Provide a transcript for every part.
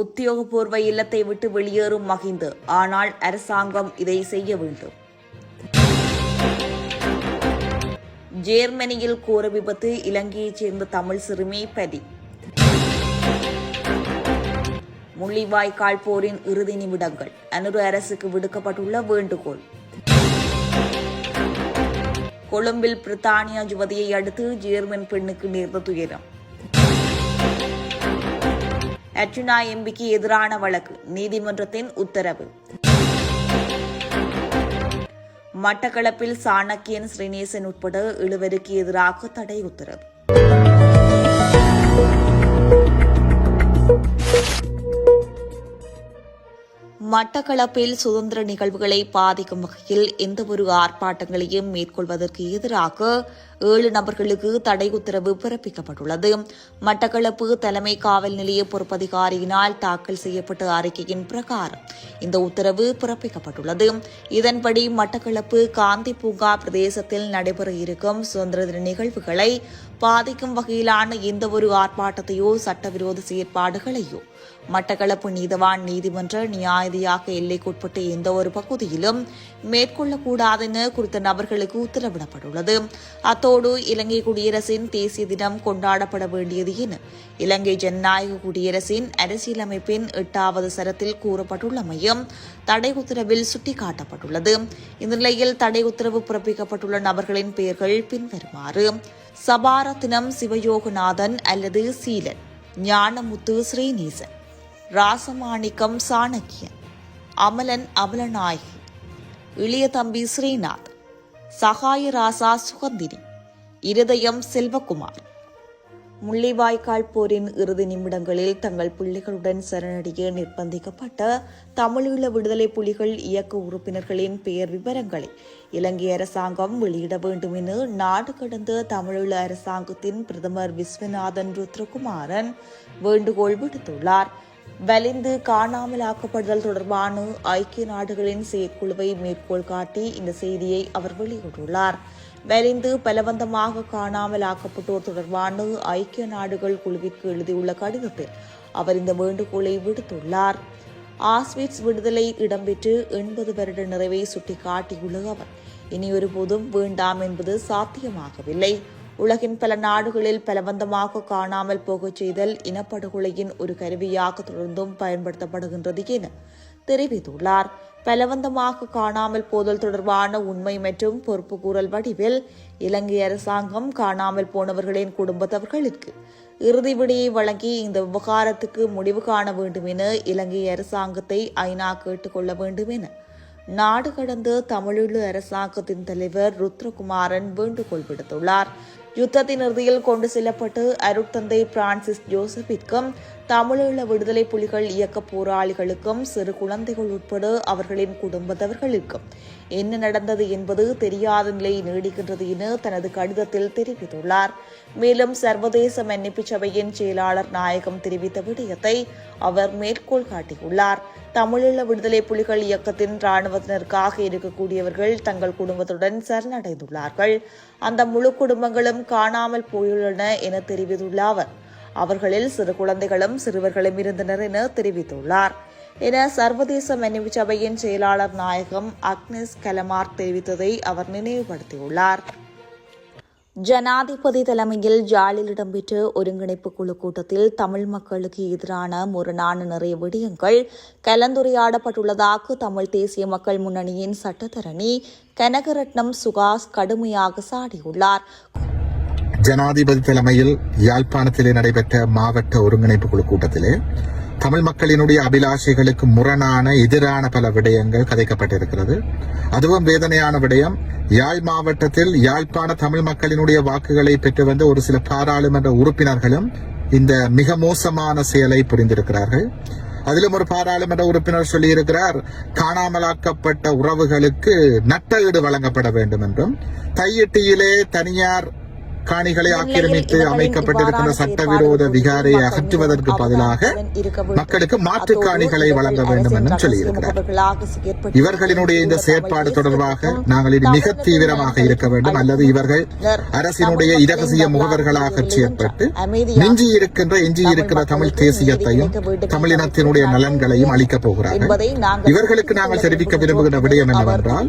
உத்தியோகபூர்வ இல்லத்தை விட்டு வெளியேறும் மகிந்து. ஆனால் அரசாங்கம் இதை செய்ய வேண்டும். ஜேர்மனியில் கோர விபத்து இலங்கையைச் சேர்ந்த தமிழ் சிறுமி பலி முள்ளிவாய்க்கால் போரின் இறுதி நிமிடங்கள். அனுரு அரசுக்கு விடுக்கப்பட்டுள்ள வேண்டுகோள். கொழும்பில் பிரித்தானியா யுவதியை அடுத்து ஜேர்மன் பெண்ணுக்கு நேர்ந்த துயரம். அர்ஜுனா எம்பிக்கு எதிரான வழக்கு நீதிமன்றத்தின் உத்தரவு. மட்டக்களப்பில் சாணக்கியன் ஸ்ரீநேசன் உட்பட எழுவருக்கு எதிராக தடை உத்தரவு. மட்டக்களப்பில் சுதந்திர நிகழ்வுகளை பாதிக்கும் வகையில் எந்தவொரு ஆர்ப்பாட்டங்களையும் மேற்கொள்வதற்கு எதிராக ஏழு நபர்களுக்கு தடை உத்தரவு பிறப்பிக்கப்பட்டுள்ளது. மட்டக்களப்பு தலைமை காவல் நிலைய பொறுப்பதிகாரியினால் தாக்கல் செய்யப்பட்ட அறிக்கையின் பிரகாரம் இந்த உத்தரவு பிறப்பிக்கப்பட்டுள்ளது. இதன்படி மட்டக்களப்பு காந்தி பூங்கா பிரதேசத்தில் நடைபெற இருக்கும் சுதந்திர தின நிகழ்வுகளை பாதிக்கும் வகையிலான எந்தவொரு ஆர்ப்பாட்டத்தையோ சட்டவிரோத செயற்பாடுகளையோ மட்டக்களப்பு நீதவான் நீதிமன்ற நியாயதியாக எல்லைக்குட்பட்ட எந்த ஒரு பகுதியிலும் மேற்கொள்ளக்கூடாதென குறித்த நபர்களுக்கு உத்தரவிடப்பட்டுள்ளது. அத்தோடு இலங்கை குடியரசின் தேசிய தினம் கொண்டாடப்பட வேண்டியது என இலங்கை ஜனநாயக குடியரசின் அரசியலமைப்பின் எட்டாவது சரத்தில் கூறப்பட்டுள்ளமையும் தடை உத்தரவில் சுட்டிக்காட்டப்பட்டுள்ளது. இந்த நிலையில் தடை உத்தரவு பிறப்பிக்கப்பட்டுள்ள நபர்களின் பெயர்கள் பின்வருமாறு சபாரத்தினம் சிவயோகநாதன் அல்லது சீலன் ஞானமுத்து ஸ்ரீநீசன் ராசமாணிக்கம் சாணக்கியன் அமலன் அமலநாயகி இளைய தம்பி ஸ்ரீநாத் சகாய ராசா சுகந்தினி இருதயம் செல்வகுமார். முள்ளிவாய்க்கால் போரின் இறுதி நிமிடங்களில் தங்கள் பிள்ளைகளுடன் சரணடைய நிர்பந்திக்கப்பட்ட தமிழீழ விடுதலை புலிகள் இயக்க உறுப்பினர்களின் பெயர் விவரங்களை இலங்கை அரசாங்கம் வெளியிட வேண்டும் என நாடு கடந்த தமிழீழ அரசாங்கத்தின் பிரதமர் விஸ்வநாதன் ருத்ரகுமாரன் வேண்டுகோள் விடுத்துள்ளார். வலிந்து காணாமலாக்கப்படுதல் தொடர்பான ஐக்கிய நாடுகளின் செயற்குழுவை மேற்கோள் காட்டி இந்த செய்தியை அவர் வெளியிட்டுள்ளார். வலிந்து பலவந்தமாக காணாமலாக்கப்பட்டோர் தொடர்பான ஐக்கிய நாடுகள் குழுவிற்கு எழுதியுள்ள கடிதத்தில் அவர் இந்த வேண்டுகோளை விடுத்துள்ளார். ஆஸ்விட்ஸ் விடுதலை இடம்பெற்று எண்பது வருட நிறைவை சுட்டிக்காட்டியுள்ள அவர் இனி ஒருபோதும் வேண்டாம் என்பது சாத்தியமாகவில்லை. உலகின் பல நாடுகளில் பலவந்தமாக காணாமல் போகச் செய்தல் இனப்படுகொலையின் ஒரு கருவியாக தொடர்ந்தும் பயன்படுத்தப்படுகின்றது என தெரிவித்துள்ளார். பலவந்தமாக காணாமல் போதல் தொடர்பான உண்மை மற்றும் பொறுப்புக்கூறல் வடிவில் இலங்கை அரசாங்கம் காணாமல் போனவர்களின் குடும்பத்தவர்களுக்கு இறுதி விடையை வழங்கி இந்த விவகாரத்துக்கு முடிவு காண வேண்டும் என இலங்கை அரசாங்கத்தை ஐநா கேட்டுக்கொள்ள வேண்டும் என நாடு கடந்த தமிழீழ அரசாங்கத்தின் தலைவர் ருத்ரகுமாரன் வேண்டுகோள் விடுத்துள்ளார். யுத்தத்தின் இறுதியில் கொண்டு செல்லப்பட்டு அருட்தந்தை பிரான்சிஸ் ஜோசப்பிற்கும் தமிழீழ விடுதலை புலிகள் இயக்க போராளிகளுக்கும் சிறு குழந்தைகள் உட்பட அவர்களின் குடும்பத்தவர்களுக்கும் என்ன நடந்தது என்பது தெரியாத நிலை நீடிக்கின்றது என தனது கடிதத்தில் தெரிவித்துள்ளார். மேலும் சர்வதேச மன்னிப்பு சபையின் செயலாளர் நாயகம் தெரிவித்த விடயத்தை அவர் மேற்கோள் காட்டியுள்ளார். தமிழீழ விடுதலை புலிகள் இயக்கத்தின் இராணுவத்தினருக்காக இருக்கக்கூடியவர்கள் தங்கள் குடும்பத்துடன் சரணடைந்துள்ளார்கள். அந்த முழு குடும்பங்களும் காணாமல் போயுள்ளன என தெரிவித்துள்ள அவர் அவர்களில் சிறு குழந்தைகளும் சிறுவர்களும் இருந்தனர் என தெரிவித்துள்ளார். என சர்வதேச மனைவி சபையின் செயலாளர் நாயகம் அக்னிஸ் கலமார்க் தெரிவித்ததை அவர் நினைவுபடுத்தியுள்ளார். ஜனாதிபதி தலைமையில் ஜாலில் இடம்பெற்ற ஒருங்கிணைப்பு குழு கூட்டத்தில் தமிழ் மக்களுக்கு எதிரான முரணான நிறைய விடயங்கள் கலந்துரையாடப்பட்டுள்ளதாக தமிழ் தேசிய மக்கள் முன்னணியின் சட்டத்தரணி கனகரட்னம் சுகாஸ் கடுமையாக சாடியுள்ளார். ஜனாதிபதி தலைமையில் யாழ்ப்பாணத்திலே நடைபெற்ற மாவட்ட ஒருங்கிணைப்பு குழு கூட்டத்திலே தமிழ் மக்களினுடைய அபிலாஷைகளுக்கு முரணான எதிரான பல விடயங்கள் கதைக்கப்பட்டிருக்கிறது. அதுவும் வேதனையான விடயம் யாழ் மாவட்டத்தில் யாழ்ப்பாண தமிழ் மக்களினுடைய வாக்குகளை பெற்று வந்த ஒரு சில பாராளுமன்ற உறுப்பினர்களும் இந்த மிக மோசமான செயலை புரிந்திருக்கிறார்கள். அதிலும் ஒரு பாராளுமன்ற உறுப்பினர் சொல்லியிருக்கிறார் காணாமலாக்கப்பட்ட உறவுகளுக்கு நட்ட ஈடு வழங்கப்பட வேண்டும் என்றும் தையிட்டியிலே தனியார் காணிகளை ஆக்கிரமித்து அமைக்கப்பட்டிருக்கின்ற சட்டவிரோத மக்கள் அகற்றுவதற்கு பதிலாக. மக்களுக்கு அத்தோடு காணிகளை வழங்க வேண்டும் என்றும் சொல்லியிருக்கிறார். இவர்களினுடைய இந்த செயற்பாடு தொடர்பாக நாங்கள் இது மிக தீவிரமாக இருக்க வேண்டும். அல்லது இவர்கள் அரசினுடைய இரகசிய முகவர்களாக செயற்பட்டு மிஞ்சி இருக்கின்ற எஞ்சி இருக்கிற தமிழ் தேசியத்தையும் தமிழினத்தினுடைய நலன்களையும் அளிக்கப் போகிறார்கள். இவர்களுக்கு நாங்கள் தெரிவிக்க விரும்புகிற விடயம் என்னவென்றால்.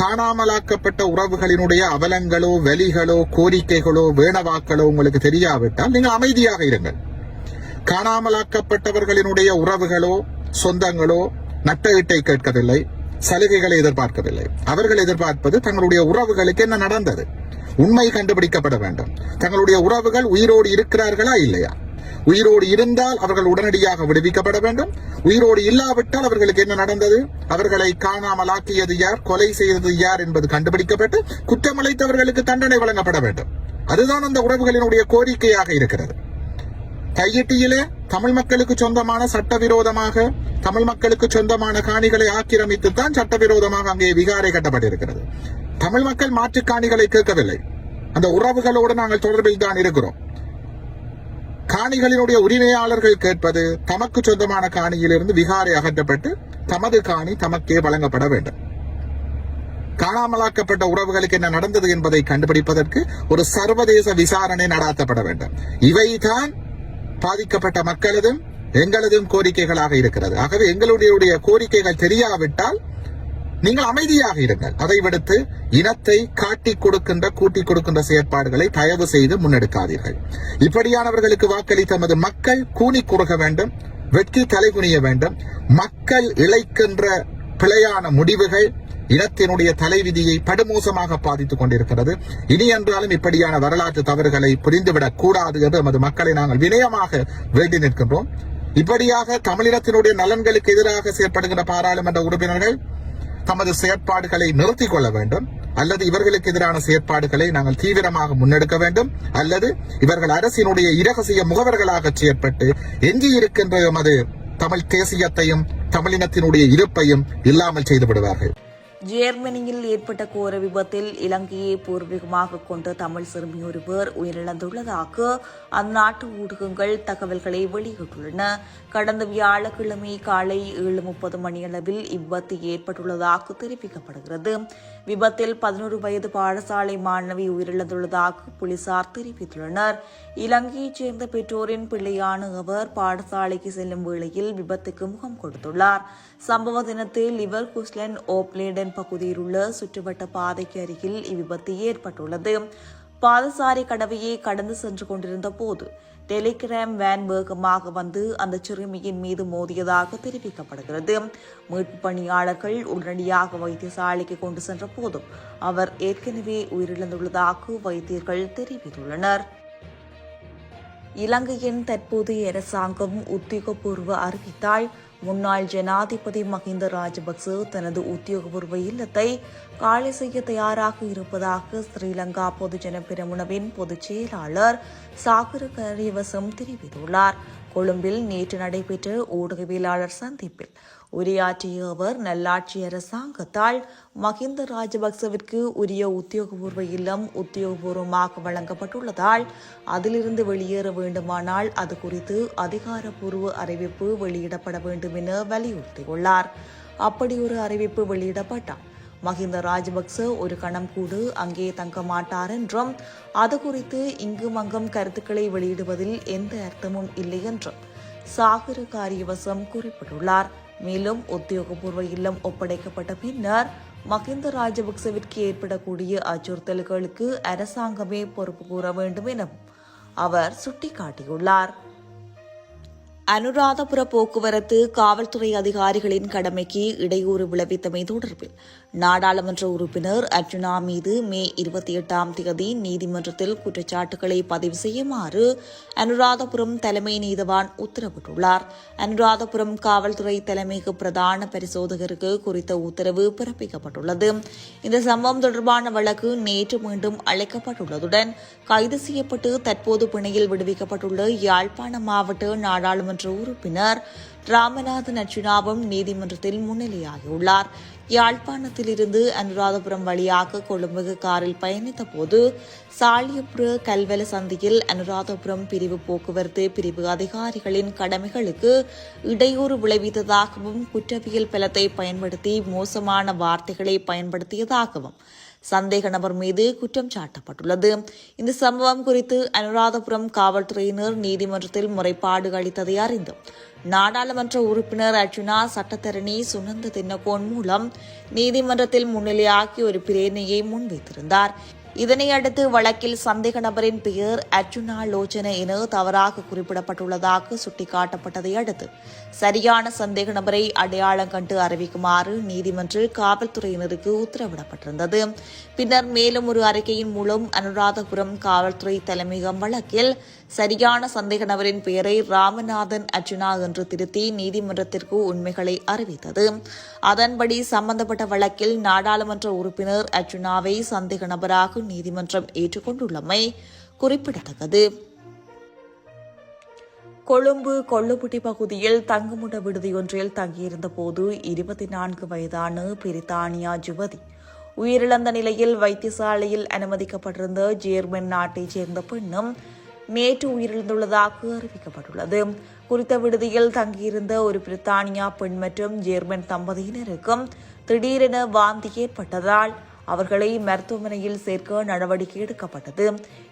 காணாமலாக்கப்பட்ட உறவுகளினுடைய அவலங்களோ வலிகளோ கோரிக்கைகளோ வேணவாக்களோ உங்களுக்கு தெரியாவிட்டால் நீங்கள் அமைதியாக இருங்கள். காணாமலாக்கப்பட்டவர்களினுடைய உறவுகளோ சொந்தங்களோ நட்டஈட்டை கேட்கவில்லை சலுகைகளை எதிர்பார்க்கவில்லை. அவர்கள் எதிர்பார்ப்பது தங்களுடைய உறவுகளுக்கு என்ன நடந்தது? உண்மை கண்டுபிடிக்கப்பட வேண்டும். தங்களுடைய உறவுகள் உயிரோடு இருக்கிறார்களா இல்லையா? உயிரோடு இருந்தால் அவர்கள் உடனடியாக விடுவிக்கப்பட வேண்டும். உயிரோடு இல்லாவிட்டால் அவர்களுக்கு என்ன நடந்தது? அவர்களை காணாமலாக்கியது யார்? கொலை செய்தது யார் என்பது கண்டுபிடிக்கப்பட்டு குற்றமளித்தவர்களுக்கு தண்டனை வழங்கப்பட வேண்டும். அதுதான் அந்த உறவுகளினுடைய கோரிக்கையாக இருக்கிறது. கையெட்டியிலே தமிழ் மக்களுக்கு சொந்தமான சட்டவிரோதமாக தமிழ் மக்களுக்கு சொந்தமான காணிகளை ஆக்கிரமித்து தான் சட்டவிரோதமாக அங்கே விகாரை கட்டப்பட்டிருக்கிறது. தமிழ் மக்கள் மாற்று காணிகளை கேட்கவில்லை. அந்த உறவுகளோடு நாங்கள் தொடர்பில் தான் இருக்கிறோம். காணிகளினுடைய உரிமையாளர்கள் கேட்பது தமக்கு சொந்தமான காணியிலிருந்து விகாரை அகற்றப்பட்டு தமது காணி தமக்கே வழங்கப்பட வேண்டும். காணாமலாக்கப்பட்ட உறவுகளுக்கு என்ன நடந்தது என்பதை கண்டுபிடிப்பதற்கு ஒரு சர்வதேச விசாரணை நடாத்தப்பட வேண்டும். இவைதான் பாதிக்கப்பட்ட மக்களதும் எங்களதும் கோரிக்கைகளாக இருக்கிறது. ஆகவே எங்களுடைய கோரிக்கைகள் தெரியாவிட்டால் நீங்கள் அமைதியாக இருங்கள். அதை விடுத்து இனத்தை காட்டி கொடுக்கின்ற கூட்டி கொடுக்கின்ற செயற்பாடுகளை தயவு செய்து முன்னெடுக்காதீர்கள். இப்படியானவர்களுக்கு வாக்களித்த நமது மக்கள் கூனி குறுக வேண்டும் வெட்கி தலைகுனிய வேண்டும். மக்கள் இழைக்கின்ற பிழையான முடிவுகள் இனத்தினுடைய தலைவிதியை படுமோசமாக பாதித்துக் கொண்டிருக்கிறது. இனி என்றாலும் இப்படியான வரலாற்று தவறுகளை புரிந்துவிடக் கூடாது என்று நமது மக்களை நாங்கள் வினயமாக வேண்டி நிற்கின்றோம். இப்படியாக தமிழினத்தினுடைய நலன்களுக்கு எதிராக செயற்படுகின்ற பாராளுமன்ற உறுப்பினர்கள் தமது செயற்பாடுகளை நிறுத்திக் கொள்ள வேண்டும். அல்லது இவர்களுக்கு எதிரான செயற்பாடுகளை நாங்கள் தீவிரமாக முன்னெடுக்க வேண்டும். அல்லது இவர்கள் அரசினுடைய இரகசிய முகவர்களாக செயற்பட்டு எஞ்சி இருக்கின்ற எமது தமிழ் தேசியத்தையும் தமிழினத்தினுடைய இருப்பையும் இல்லாமல் செய்து விடுவார்கள் ஜெர்மனியில் ஏற்பட்ட கோர விபத்தில் இலங்கையை பூர்வீகமாக கொண்ட தமிழ் சிறுமி ஒருவர் உயிரிழந்துள்ளதாக அந்நாட்டு ஊடகங்கள் தகவல்களை வெளியிட்டுள்ளன. கடந்த வியாழக்கிழமை காலை ஏழு முப்பது மணியளவில் இவ்விபத்து ஏற்பட்டுள்ளதாக தெரிவிக்கப்படுகிறது. விபத்தில் பதினோரு வயது பாடசாலை மாணவி உயிரிழந்துள்ளதாக போலீசார் தெரிவித்துள்ளனர். இலங்கையைச் சேர்ந்த பெற்றோரின் பிள்ளையான அவர் பாடசாலைக்கு செல்லும் வேளையில் விபத்துக்கு முகம் கொடுத்துள்ளார். சம்பவ தினத்தில் லிவர் குஸ்லன் ஓப்லேடன் பகுதியில் உள்ள சுற்றுவட்ட பாதைக்கு அருகில் இவ்விபத்து ஏற்பட்டுள்ளது. பாதசாரி கடவையை கடந்து சென்று கொண்டிருந்த போது டெலிகிராம் வேன் வேகமாக வந்து அந்த சிறுமியின் மீது மோதியதாக தெரிவிக்கப்படுகிறது. மீட்பு பணியாளர்கள் உடனடியாக வைத்தியசாலைக்கு கொண்டு சென்ற போதும் அவர் ஏற்கனவே உயிரிழந்துள்ளதாக வைத்தியர்கள் தெரிவித்துள்ளனர். இலங்கையின் தற்போதைய அரசாங்கம் உத்தியோகபூர்வ அறிவித்தால் முன்னாள் ஜனாதிபதி மஹிந்த ராஜபக்ச தனது உத்தியோகபூர்வ இல்லத்தை காலி செய்ய தயாராக இருப்பதாக ஸ்ரீலங்கா பொதுஜன பெரமுனவின் பொதுச் செயலாளர் சாகர கரியவசம் தெரிவித்துள்ளார். கொழும்பில் நேற்று நடைபெற்ற ஊடகவியலாளர் சந்திப்பில் உரையாற்றிய அவர் நல்லாட்சி அரசாங்கத்தால் மஹிந்த ராஜபக்சவிற்கு உரிய உத்தியோகபூர்வ இல்லம் உத்தியோகபூர்வமாக வழங்கப்பட்டுள்ளதால் அதிலிருந்து வெளியேற வேண்டுமானால் அது குறித்து அதிகாரப்பூர்வ அறிவிப்பு வெளியிடப்பட வேண்டும் என வலியுறுத்தியுள்ளார். அப்படி ஒரு அறிவிப்பு வெளியிடப்பட்டால் மஹிந்த ராஜபக்ச ஒரு கணம் கூடு அங்கே தங்க மாட்டார் என்றும் அது குறித்து இங்கும் அங்கும் கருத்துக்களை வெளியிடுவதில் எந்த அர்த்தமும் இல்லை என்றும் சாகர காரியவசம் குறிப்பிட்டுள்ளார். மேலும் உத்தியோகபூர்வ இல்லம் ஒப்படைக்கப்பட்ட பின்னர் மஹிந்த ராஜபக்சவிற்கு ஏற்படக்கூடிய அச்சுறுத்தல்களுக்கு அரசாங்கமே பொறுப்பு கூற வேண்டும் என அவர் சுட்டிக்காட்டியுள்ளார். அனுராதபுர போக்குவரத்து காவல்துறை அதிகாரிகளின் கடமைக்கு இடையூறு விளைவித்தமை தொடர்பில் நாடாளுமன்ற உறுப்பினர் அர்ஜுனா மீது மே இருபத்தி எட்டாம் தேதி நீதிமன்றத்தில் குற்றச்சாட்டுகளை பதிவு செய்யுமாறு அனுராதபுரம் தலைமை நீதவான் உத்தரவிட்டுள்ளார். அனுராதபுரம் காவல்துறை தலைமைக்கு பிரதான பரிசோதகருக்கு குறித்த உத்தரவு பிறப்பிக்கப்பட்டுள்ளது. இந்த சம்பவம் தொடர்பான வழக்கு நேற்று மீண்டும் அழைக்கப்பட்டுள்ளதுடன் கைது செய்யப்பட்டு தற்போது பிணையில் விடுவிக்கப்பட்டுள்ள யாழ்ப்பாண மாவட்ட நாடாளுமன்ற உறுப்பினர் ராமநாதன் அர்ச்சுனாவும் நீதிமன்றத்தில் முன்னிலையாகியுள்ளார். யாழ்ப்பாணத்தில் நீதிமன்றத்திலிருந்து அனுராதபுரம் வழியாக கொழும்புக்கு காரில் பயணித்த போது சாலியபுர கல்வெல சந்தியில் அனுராதபுரம் பிரிவு போக்குவரத்து பிரிவு அதிகாரிகளின் கடமைகளுக்கு இடையூறு விளைவித்ததாகவும் குற்றவியல் பலத்தை பயன்படுத்தி மோசமான வார்த்தைகளை பயன்படுத்தியதாகவும் சந்தேக நபர் மீது குற்றம் சாட்டப்பட்டுள்ளது. இந்த சம்பவம் குறித்து அனுராதபுரம் காவல்துறையினர் நீதிமன்றத்தில் முறைப்பாடு அளித்ததை அறிந்தும் நாடாளுமன்ற உறுப்பினர் அர்ஜுனா சட்டத்தரணி சுனந்த தின்னகோன் மூலம் நீதிமன்றத்தில் முன்னிலையாக்கி ஒரு பிரேரணையை முன்வைத்திருந்தார். இதனை அடுத்து வழக்கில் சந்தேக நபரின் பெயர் அர்ஜுனா லோச்சன என தவறாக குறிப்பிடப்பட்டுள்ளதாக சுட்டிக்காட்டப்பட்டதை அடுத்து சரியான சந்தேக நபரை அடையாளம் கண்டு அறிவிக்குமாறு நீதிமன்ற காவல்துறையினருக்கு உத்தரவிடப்பட்டிருந்தது. பின்னர் மேலும் ஒரு அறிக்கையின் மூலம் அனுராதபுரம் காவல்துறை தலைமையகம் வழக்கில் சரியான சந்தேக நபரின் பெயரை ராமநாதன் அர்ஜுனா என்று திருத்தி நீதிமன்றத்திற்கு உண்மைகளை அறிவித்தது. அதன்படி சம்பந்தப்பட்ட வழக்கில் நாடாளுமன்ற உறுப்பினர் அர்ஜுனாவை சந்தேக நபராக நீதிமன்றம் ஏற்றுக்கொண்டுள்ளமை குறிப்பிடத்தக்கது. கொழும்பு கொள்ளுப்பட்டி பகுதியில் தங்குமுட விடுதியொன்றில் தங்கியிருந்த போது இருபத்தி நான்கு வயதான பிரித்தானியா ஜுவதி உயிரிழந்த நிலையில் வைத்தியசாலையில் அனுமதிக்கப்பட்டிருந்த ஜேர்மன் நாட்டைச் சேர்ந்த பெண்ணும் நேற்று உயிரிழந்துள்ளதாக அறிவிக்கப்பட்டுள்ளது. குறித்த விடுதியில் தங்கியிருந்த ஒரு பிரித்தானியா பெண் மற்றும் ஜேர்மன் தம்பதியினருக்கும் திடீரென வாந்தி ஏற்பட்டதால் அவர்களை மருத்துவமனையில் சேர்க்க நடவடிக்கை எடுக்கப்பட்டது.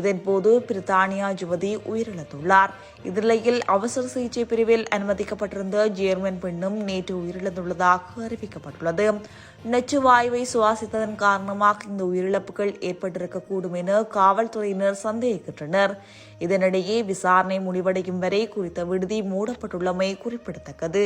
இதன்போது பிரித்தானியா ஜுவதி உயிரிழந்துள்ளார். இந்நிலையில் அவசர சிகிச்சை பிரிவில் அனுமதிக்கப்பட்டிருந்த ஜேர்மன் பெண்ணும் நேற்று உயிரிழந்துள்ளதாக அறிவிக்கப்பட்டுள்ளது. நச்சு வாயுவை சுவாசித்ததன் காரணமாக இந்த உயிரிழப்புகள் ஏற்பட்டிருக்கக்கூடும் என காவல்துறையினர் சந்தேகிக்கின்றனர். இதனிடையே விசாரணை முடிவடையும் வரை குறித்த விடுதி மூடப்பட்டுள்ளமை குறிப்பிடத்தக்கது.